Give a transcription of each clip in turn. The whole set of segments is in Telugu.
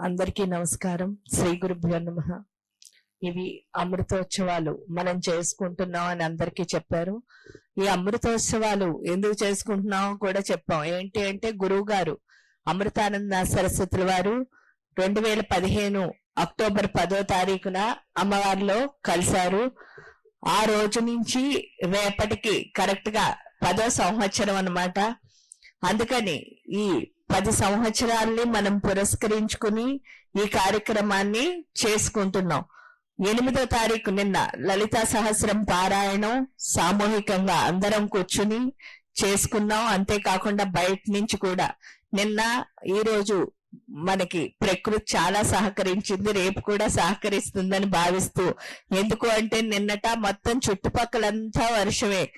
అందరికీ నమస్కారం. శ్రీ గురుభ్యో నమ. ఇవి అమృతోత్సవాలు. మనం చేసుకుంటున్నాం అని అందరికీ చెప్పారు. ఈ అమృతోత్సవాలు ఎందుకు చేసుకుంటున్నామో కూడా చెప్పాం. ఏంటి అంటే గురువు గారు అమృతానంద సరస్వతుల వారు రెండు వేల పదిహేను అక్టోబర్ పదో తారీఖున అమ్మవారిలో కలిశారు. ఆ రోజు నుంచి రేపటికి కరెక్ట్గా పదో సంవత్సరం అనమాట అందుకని ఈ పది సంవత్సరాల్ని మనం పురస్కరించుకుని ఈ కార్యక్రమాన్ని చేసుకుంటున్నాం. ఎనిమిదో తారీఖు నిన్న లలితా సహస్రం పారాయణం సామూహికంగా అందరం కూర్చుని చేసుకున్నాం. అంతేకాకుండా బయట నుంచి కూడా నిన్న ఈ రోజు మనకి ప్రకృతి చాలా సహకరించింది రేపు కూడా సహకరిస్తుందని భావిస్తూ. ఎందుకు అంటే నిన్నట మొత్తం చుట్టుపక్కలంతా వర్షమే.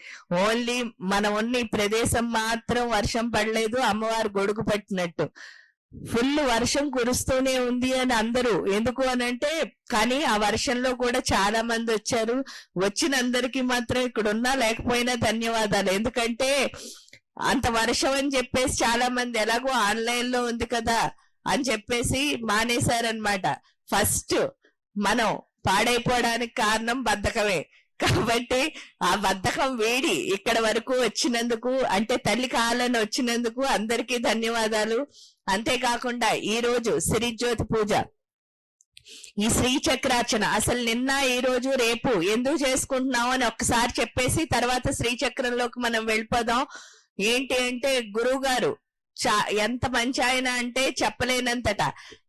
ఓన్లీ మనం ఉన్న ఈ ప్రదేశం మాత్రం వర్షం పడలేదు అమ్మవారు గొడుగు పట్టినట్టు. ఫుల్ వర్షం కురుస్తూనే ఉంది అని అందరూ. ఎందుకు అని అంటే కానీ ఆ వర్షంలో కూడా చాలా మంది వచ్చారు. వచ్చిన అందరికీ మాత్రం ఇక్కడ ఉన్నా లేకపోయినా ధన్యవాదాలు. ఎందుకంటే అంత వర్షం అని చెప్పేసి చాలా మంది ఎలాగో ఆన్లైన్లో ఉంది కదా అని చెప్పేసి మానేశారనమాట ఫస్ట్ మనం పాడైపోవడానికి కారణం బద్ధకమే. కాబట్టి ఆ బద్ధకం వేడి ఇక్కడ వరకు వచ్చినందుకు అంటే తల్లి కాలను వచ్చినందుకు అందరికీ ధన్యవాదాలు. అంతేకాకుండా ఈ రోజు సిరిజ్యోతి పూజ. ఈ శ్రీ చక్రార్చన అసలు నిన్న ఈ రోజు రేపు ఎందుకు చేసుకుంటున్నాం అని ఒక్కసారి చెప్పేసి తర్వాత శ్రీచక్రంలోకి మనం వెళ్ళిపోదాం. ఏంటి అంటే గురువు గారు చా ఎంత మంచి ఆయన అంటే చెప్పలేనంతట.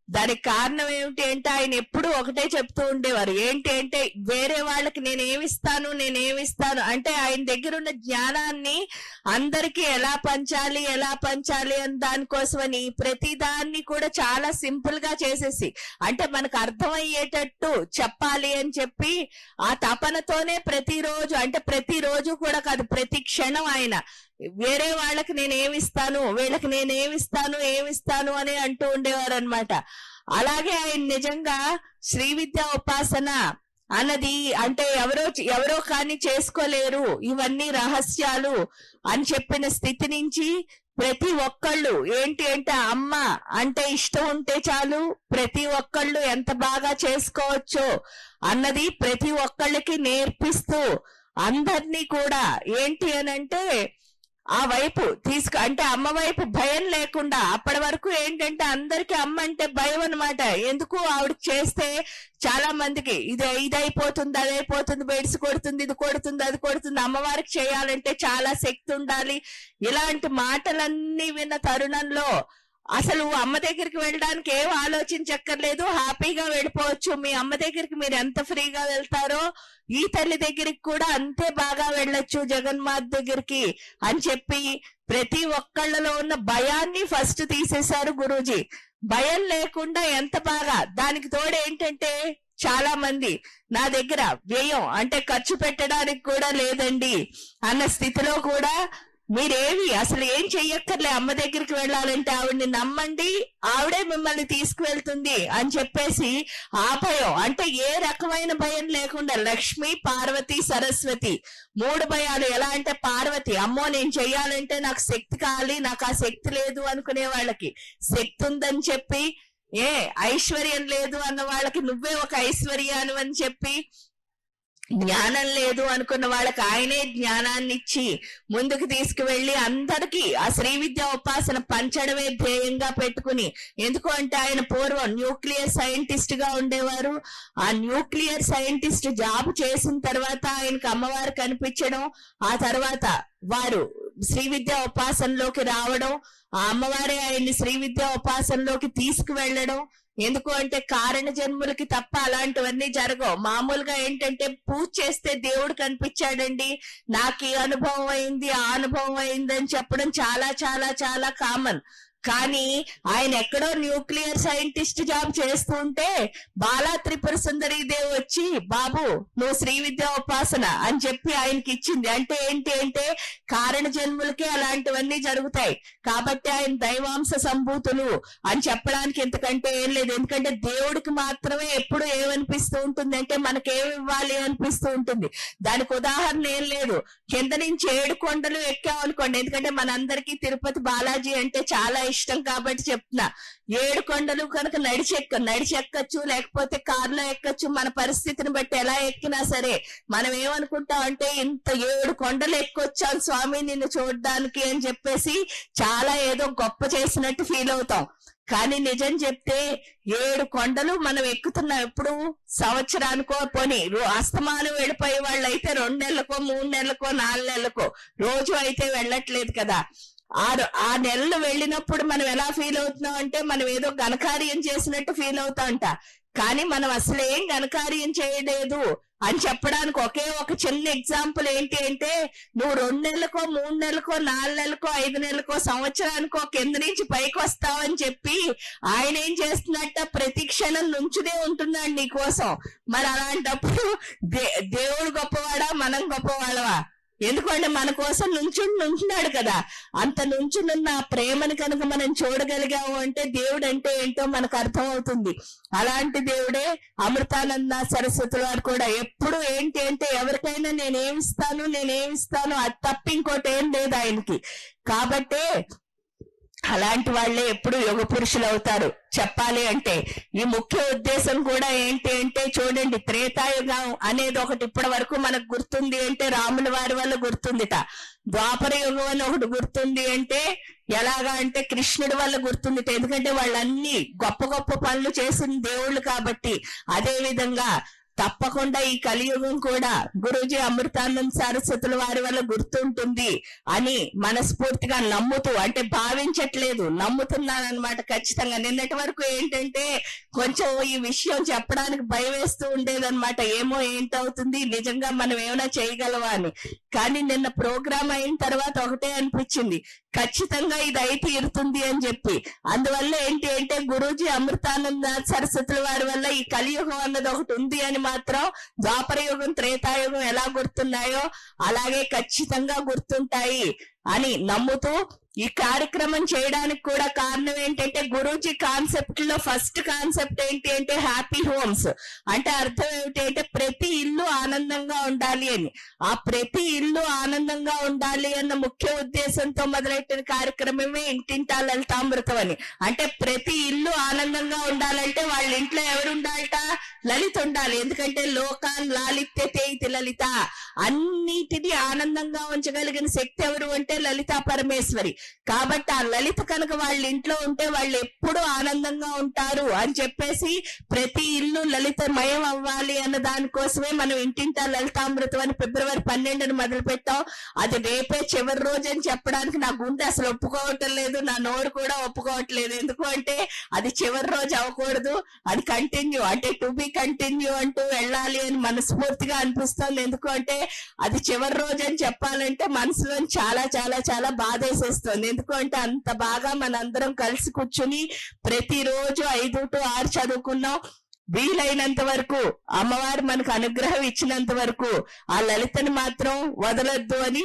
దానికి కారణం ఏమిటి అంటే ఆయన ఎప్పుడు ఒకటే చెప్తూ ఉండేవారు. ఏంటి అంటే వేరే వాళ్ళకి నేను ఏమిస్తాను నేను ఏమిస్తాను అంటే ఆయన దగ్గర ఉన్న జ్ఞానాన్ని అందరికీ ఎలా పంచాలి ఎలా పంచాలి అని దానికోసమని ప్రతి దాన్ని కూడా చాలా సింపుల్గా చేసేసి అంటే మనకు అర్థమయ్యేటట్టు చెప్పాలి అని చెప్పి ఆ తపనతోనే ప్రతిరోజు అంటే ప్రతిరోజు కూడా కాదు ప్రతి క్షణం ఆయన వేరే వాళ్ళకి నేను ఏమిస్తాను వీళ్ళకి నేను ఏమిస్తాను? ఏమిస్తాను అని అంటూ ఉండేవారు అనమాట అలాగే ఆయన నిజంగా శ్రీ విద్యా ఉపాసన అన్నది అంటే ఎవరో ఎవరో కానీ చేసుకోలేరు. ఇవన్నీ రహస్యాలు అని చెప్పిన స్థితి నుంచి ప్రతి ఒక్కళ్ళు ఏంటి అంటే అమ్మ అంటే ఇష్టం ఉంటే చాలు ప్రతి ఒక్కళ్ళు ఎంత బాగా చేసుకోవచ్చో అన్నది ప్రతి ఒక్కళ్ళకి నేర్పిస్తూ అందరినీ కూడా ఏంటి అనంటే ఆ వైపు తీసుకు అంటే అమ్మ వైపు భయం లేకుండా అప్పటి వరకు ఏంటంటే అందరికి అమ్మ అంటే భయం అనమాట ఎందుకు ఆవిడ చేస్తే చాలా మందికి ఇది ఇది అయిపోతుంది అది అయిపోతుంది బెడ్స్ కొడుతుంది ఇది కొడుతుంది అది కొడుతుంది అమ్మవారికి చేయాలంటే చాలా శక్తి ఉండాలి. ఇలాంటి మాటలన్నీ విన్న తరుణంలో అసలు అమ్మ దగ్గరికి వెళ్ళడానికి ఏం ఆలోచించక్కర్లేదు. హ్యాపీగా వెళ్ళిపోవచ్చు. మీ అమ్మ దగ్గరికి మీరు ఎంత ఫ్రీగా వెళ్తారో ఈ తల్లి దగ్గరికి కూడా అంతే బాగా వెళ్ళొచ్చు. జగన్మాత దగ్గరికి అని చెప్పి ప్రతి ఒక్కళ్ళలో ఉన్న భయాన్ని ఫస్ట్ తీసేశారు గురూజీ. భయం లేకుండా ఎంత బాగా? దానికి తోడు ఏంటంటే చాలా మంది నా దగ్గర వ్యయం అంటే ఖర్చు పెట్టడానికి కూడా లేదండి. అన్న స్థితిలో కూడా మీరేమి అసలు ఏం చెయ్యక్కర్లే అమ్మ దగ్గరికి వెళ్ళాలంటే ఆవిడ్ని నమ్మండి ఆవిడే మిమ్మల్ని తీసుకువెళ్తుంది అని చెప్పేసి ఆ భయం అంటే ఏ రకమైన భయం లేకుండా లక్ష్మి పార్వతి సరస్వతి మూడు భయాలు. ఎలా అంటే పార్వతి అమ్మో నేను చెయ్యాలంటే నాకు శక్తి కావాలి నాకు ఆ శక్తి లేదు అనుకునే వాళ్ళకి శక్తి ఉందని చెప్పి ఏ ఐశ్వర్యం లేదు అన్న వాళ్ళకి నువ్వే ఒక ఐశ్వర్యాను అని చెప్పి జ్ఞానం లేదు అనుకున్న వాళ్ళకి ఆయనే జ్ఞానాన్ని ఇచ్చి ముందుకు తీసుకువెళ్ళి అందరికీ ఆ శ్రీ విద్య ఉపాసన పంచడమే ధ్యేయంగా పెట్టుకుని ఎందుకు అంటే ఆయన పూర్వం న్యూక్లియర్ సైంటిస్ట్గా ఉండేవారు. ఆ న్యూక్లియర్ సైంటిస్ట్ జాబ్ చేసిన తర్వాత ఆయనకు అమ్మవారు కనిపించడం ఆ తర్వాత వారు శ్రీ విద్య ఉపాసనలోకి రావడం ఆ అమ్మవారే ఆయన్ని శ్రీ విద్య ఉపాసనలోకి తీసుకువెళ్ళడం ఎందుకు అంటే కారణ జన్ములకి తప్ప అలాంటివన్నీ జరగవు. మామూలుగా ఏంటంటే పూజ చేస్తే దేవుడు కనిపించాడండి. నాకు ఈ అనుభవం అయింది ఆ అనుభవం అయింది అని చెప్పడం చాలా చాలా చాలా కామన్ కానీ ఆయన ఎక్కడో న్యూక్లియర్ సైంటిస్ట్ జాబ్ చేస్తుంటే బాలా త్రిపుర సుందరి దేవి వచ్చి బాబు నువ్వు శ్రీ విద్యా ఉపాసన అని చెప్పి ఆయనకి ఇచ్చింది. అంటే ఏంటి అంటే కారణ జన్ములకే అలాంటివన్నీ జరుగుతాయి. కాబట్టి ఆయన దైవాంశ సంభూతులు అని చెప్పడానికి ఎందుకంటే ఏం లేదు. ఎందుకంటే దేవుడికి మాత్రమే ఎప్పుడు ఏమనిపిస్తూ ఉంటుంది అంటే మనకేమి ఇవ్వాలి అనిపిస్తూ ఉంటుంది. దానికి ఉదాహరణ ఏం లేదు. కింద నుంచి ఏడు కొండలు ఎక్కామనుకోండి. ఎందుకంటే మనందరికీ తిరుపతి బాలాజీ అంటే చాలా ఇష్టం కాబట్టి చెప్తున్నా. ఏడు కొండలు కనుక నడిచెక్క నడిచెక్కచ్చు లేకపోతే కారులో ఎక్కచ్చు మన పరిస్థితిని బట్టి ఎలా ఎక్కినా సరే మనం ఏమనుకుంటాం అంటే ఇంత ఏడు కొండలు ఎక్కొచ్చాను స్వామి నిన్ను చూడడానికి అని చెప్పేసి చాలా ఏదో గొప్ప చేసినట్టు ఫీల్ అవుతాం. కానీ నిజం చెప్తే ఏడు కొండలు మనం ఎక్కుతున్నాం ఎప్పుడు? సంవత్సరానికో పోని అస్తమానం వెళ్ళిపోయే వాళ్ళు అయితే రెండు నెలలకో మూడు నెలలకో నాలుగు నెలలకో రోజు అయితే వెళ్ళట్లేదు కదా. ఆ ఆ నెలలు వెళ్ళినప్పుడు మనం ఎలా ఫీల్ అవుతున్నాం అంటే మనం ఏదో ఘనకార్యం చేసినట్టు ఫీల్ అవుతామంట కానీ మనం అసలు ఏం ఘనకార్యం చేయలేదు అని చెప్పడానికి ఒకే ఒక చిన్న ఎగ్జాంపుల్ ఏంటి అంటే నువ్వు రెండు నెలలకో మూడు నెలలకో నాలుగు నెలలకో ఐదు నెలలకో సంవత్సరానికో కింద నుంచి పైకి వస్తావని చెప్పి ఆయన ఏం చేస్తున్నట్ట? ప్రతి క్షణం నుంచునే ఉంటున్నాడు నీ కోసం. మరి అలాంటప్పుడు దే దేవుడు గొప్పవాడా? మనం గొప్పవాళ్ళవా ఎందుకంటే మన కోసం నుంచుని నుంచున్నాడు కదా. అంత నుంచునున్న ఆ ప్రేమను కనుక మనం చూడగలిగాము అంటే దేవుడు అంటే ఏంటో మనకు అర్థం అవుతుంది అలాంటి దేవుడే అమృతానంద సరస్వతుల వారు కూడా ఎప్పుడు ఏంటి అంటే ఎవరికైనా నేనేమిస్తాను నేనేమిస్తాను అది తప్ప ఇంకోటి ఏం లేదు ఆయనకి. కాబట్టే అలాంటి వాళ్ళే ఎప్పుడు యుగ పురుషులు అవుతారు. చెప్పాలి అంటే ఈ ముఖ్య ఉద్దేశం కూడా ఏంటి అంటే చూడండి త్రేతాయుగం అనేది ఒకటి ఇప్పటి వరకు మనకు గుర్తుంది అంటే రాముల వారి వల్ల గుర్తుందిట. ద్వాపర యుగం అని ఒకటి గుర్తుంది అంటే ఎలాగా అంటే కృష్ణుడి వల్ల గుర్తుందిట. ఎందుకంటే వాళ్ళన్ని గొప్ప గొప్ప పనులు చేసిన దేవుళ్ళు కాబట్టి అదే విధంగా తప్పకుండా ఈ కలియుగం కూడా గురూజీ అమృతానంద సరస్వతుల వారి వల్ల గుర్తుంటుంది అని మనస్ఫూర్తిగా నమ్ముతూ అంటే భావించట్లేదు నమ్ముతున్నాను అనమాట ఖచ్చితంగా. నిన్నటి వరకు ఏంటంటే కొంచెం ఈ విషయం చెప్పడానికి భయం వేస్తూ ఉండేదన్నమాట. ఏమో ఏంటవుతుంది నిజంగా మనం ఏమైనా చేయగలవా అని. కానీ నిన్న ప్రోగ్రామ్ అయిన తర్వాత ఒకటే అనిపించింది. ఖచ్చితంగా ఇది అయి తీరుతుంది అని చెప్పి. అందువల్ల ఏంటి అంటే గురూజీ అమృతానంద సరస్వతుల వారి వల్ల ఈ కలియుగం అన్నది ఒకటి ఉంది అని మాత్రం ద్వాపరయుగం త్రేతాయుగం ఎలా గుర్తున్నాయో అలాగే ఖచ్చితంగా గుర్తుంటాయి అని నమ్ముతూ ఈ కార్యక్రమం చేయడానికి కూడా కారణం ఏంటంటే గురూజీ కాన్సెప్ట్లో ఫస్ట్ కాన్సెప్ట్ ఏంటి అంటే హ్యాపీ హోమ్స్ అంటే అర్థం ఏమిటంటే అంటే ప్రతి ఇల్లు ఆనందంగా ఉండాలి అని. ఆ ప్రతి ఇల్లు ఆనందంగా ఉండాలి అన్న ముఖ్య ఉద్దేశంతో మొదలెట్టిన కార్యక్రమమే ఇంటింటా లలితామృతం అని. అంటే ప్రతి ఇల్లు ఆనందంగా ఉండాలంటే వాళ్ళ ఇంట్లో ఎవరు ఉండాలట లలిత ఉండాలి. ఎందుకంటే లోకాన్ లాలిత్యతే తేయితి లలిత. అన్నిటినీ ఆనందంగా ఉంచగలిగిన శక్తి ఎవరు అంటే లలితా పరమేశ్వరి. కాబట్టి ఆ లలిత కనుక వాళ్ళ ఇంట్లో ఉంటే వాళ్ళు ఎప్పుడు ఆనందంగా ఉంటారు అని చెప్పేసి ప్రతి ఇల్లు లలితమయం అవ్వాలి అన్న దానికోసమే మనం ఇంటింటా లలితామృతం అని ఫిబ్రవరి పన్నెండును మొదలు పెట్టాం అది రేపే చివరి రోజు అని చెప్పడానికి నా గుండె అసలు ఒప్పుకోవటం లేదు నా నోరు కూడా ఒప్పుకోవట్లేదు. ఎందుకు అంటే అది చివరి రోజు అవ్వకూడదు. అది కంటిన్యూ అంటే టు బి కంటిన్యూ అంటూ వెళ్ళాలి అని మనస్ఫూర్తిగా అనిపిస్తుంది. ఎందుకు అంటే అది చివరి రోజు అని చెప్పాలంటే మనసులో చాలా చాలా చాలా బాధేసేస్తుంది. ఎందుకు అంటే అంత బాగా మనందరం కలిసి కూర్చుని ప్రతిరోజు ఐదు టు ఆరు చదువుకున్నాం. వీలైనంత వరకు అమ్మవారు మనకు అనుగ్రహం ఇచ్చినంత వరకు ఆ లలితని మాత్రం వదలొద్దు అని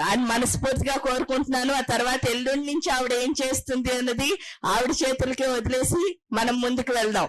అని మనస్ఫూర్తిగా కోరుకుంటున్నాను. ఆ తర్వాత ఎల్లుండి నుంచి ఆవిడ ఏం చేస్తుంది అన్నది ఆవిడ చేతులకే వదిలేసి మనం ముందుకు వెళ్దాం.